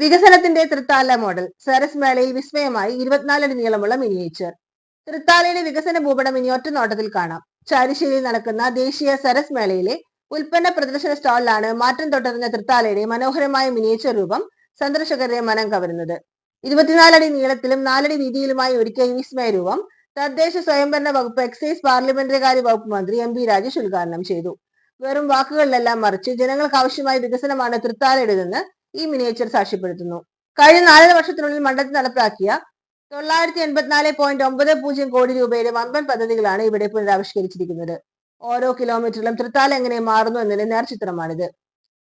വികസനത്തിന്റെ തൃത്താല മോഡൽ. സരസ് മേളയിൽ വിസ്മയമായി ഇരുപത്തിനാലടി നീളമുള്ള മിനിയേച്ചർ തൃത്താലയുടെ വികസന ഭൂപടം ഇനി ഒറ്റ നോട്ടത്തിൽ കാണാം. ചാരിശ്ശേരിയിൽ നടക്കുന്ന ദേശീയ സരസ് മേളയിലെ ഉൽപ്പന്ന പ്രദർശന സ്റ്റാളിലാണ് മാറ്റം തൊട്ടറിഞ്ഞ തൃത്താലയുടെ മനോഹരമായ മിനിയേച്ചർ രൂപം സന്ദർശകരുടെ മനം കവരുന്നത്. ഇരുപത്തിനാലടി നീളത്തിലും നാലടി വീതിയിലുമായി ഒരുക്കിയ വിസ്മയ രൂപം തദ്ദേശ സ്വയംഭരണ വകുപ്പ് എക്സൈസ് പാർലമെന്ററി കാര്യ വകുപ്പ് മന്ത്രി എം പി രാജേഷ് ഉദ്ഘാടനം ചെയ്തു. വെറും വാക്കുകളിലെല്ലാം മറിച്ച് ജനങ്ങൾക്ക് ആവശ്യമായ വികസനമാണ് തൃത്താലയുടേതെന്ന് ഈ മിനിയേച്ചർ സാക്ഷ്യപ്പെടുത്തുന്നു. കഴിഞ്ഞ നാലര വർഷത്തിനുള്ളിൽ മണ്ഡലത്തിൽ നടപ്പിലാക്കിയ തൊള്ളായിരത്തി എൺപത്തിനാല് പോയിന്റ് ഒമ്പത് പൂജ്യം കോടി രൂപയുടെ വമ്പൻ പദ്ധതികളാണ് ഇവിടെ പുനരാവിഷ്കരിച്ചിരിക്കുന്നത്. ഓരോ കിലോമീറ്ററിലും തൃത്താല എങ്ങനെ മാറുന്നു എന്നതിന്റെ നേർചിത്രമാണിത്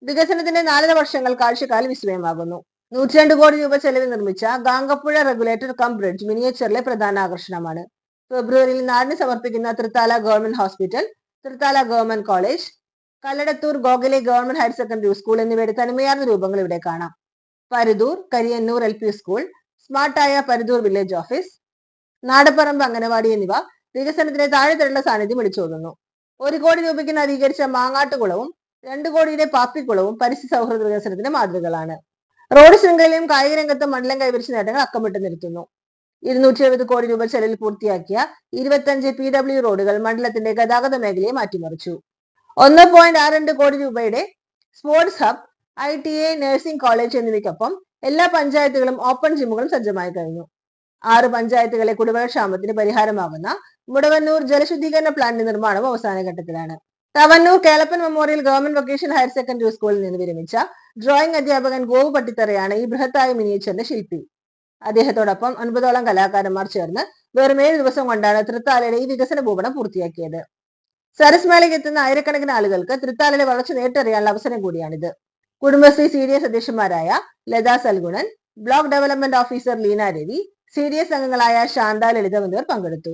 വികസനത്തിന്റെ നാലര വർഷങ്ങൾ കാഴ്ചക്കാൽ വിസ്മയമാകുന്നു. നൂറ്റിരണ്ട് കോടി രൂപ ചെലവിൽ നിർമ്മിച്ച ഗാംഗപ്പുഴ റെഗുലേറ്റർ കം ബ്രിഡ്ജ് മിനിയേച്ചറിലെ പ്രധാന ആകർഷണമാണ്. ഫെബ്രുവരിയിൽ നാടിന് സമർപ്പിക്കുന്ന Thrithala government hospital Thrithala government college Kalladathur Gokhale government higher secondary school എന്നിവയുടെ തനിമയാർന്ന രൂപങ്ങൾ ഇവിടെ കാണാം. Paruthur Kariyannur L P school സ്മാർട്ടായ Paruthur village office Nadapparambu anganwadi എന്നിവ വികസനത്തിന് താഴെത്തട്ടുള്ള സാന്നിധ്യം വിളിച്ചോതുന്നു. ഒരു കോടി രൂപയ്ക്ക് നവീകരിച്ച മാങ്ങാട്ടുകുളവും രണ്ടു കോടിയുടെ പാപ്പിക്കുളവും പരിസ്ഥിതി സൗഹൃദ വികസനത്തിന്റെ മാതൃകകളാണ്. റോഡ് ശൃംഖലയും കായിക രംഗത്തും മണ്ഡലം കൈവരിച്ച നേട്ടങ്ങൾ അക്കമിട്ട് നിർത്തുന്നു ഇരുന്നൂറ്റി എഴുപത് കോടി രൂപ ചെലവിൽ പൂർത്തിയാക്കിയ ഇരുപത്തഞ്ച് പി ഡബ്ല്യു റോഡുകൾ മണ്ഡലത്തിന്റെ ഗതാഗത മേഖലയെ മാറ്റിമറിച്ചു. ഒന്ന് പോയിന്റ് ആറ് രണ്ട് കോടി രൂപയുടെ sports hub I T A nursing college എന്നിവയ്ക്കൊപ്പം എല്ലാ പഞ്ചായത്തുകളും ഓപ്പൺ ജിമ്മുകളും സജ്ജമായി കഴിഞ്ഞു. ആറ് പഞ്ചായത്തുകളെ കുടിവെള്ളക്ഷാമത്തിന് പരിഹാരമാകുന്ന മുടവന്നൂർ ജലശുദ്ധീകരണ പ്ലാന്റ് നിർമ്മാണം അവസാന ഘട്ടത്തിലാണ്. Thavanur Kelappan memorial government vocational higher secondary സ്കൂളിൽ നിന്ന് വിരമിച്ച ഡ്രോയിങ് അധ്യാപകൻ ഗോവു പട്ടിത്തറയാണ് ഈ ബൃഹത്തായ മിനിയേച്ചറിന്റെ ശില്പി. അദ്ദേഹത്തോടൊപ്പം ഒൻപതോളം കലാകാരന്മാർ ചേർന്ന് വെറും ഏഴ് ദിവസം കൊണ്ടാണ് തൃത്താലയുടെ ഈ വികസന ഭൂപടം പൂർത്തിയാക്കിയത്. സരസ് മേളയ്ക്ക് എത്തുന്ന ആയിരക്കണക്കിന് ആളുകൾക്ക് തൃത്താലയിലെ വളർച്ച നേട്ടറിയാനുള്ള അവസരം കൂടിയാണിത്. Kudumbashree C D S അധ്യക്ഷന്മാരായ Latha Salgunan block development officer Leena Ravi C D S അംഗങ്ങളായ ശാന്ത ലളിതം എന്നിവർ പങ്കെടുത്തു.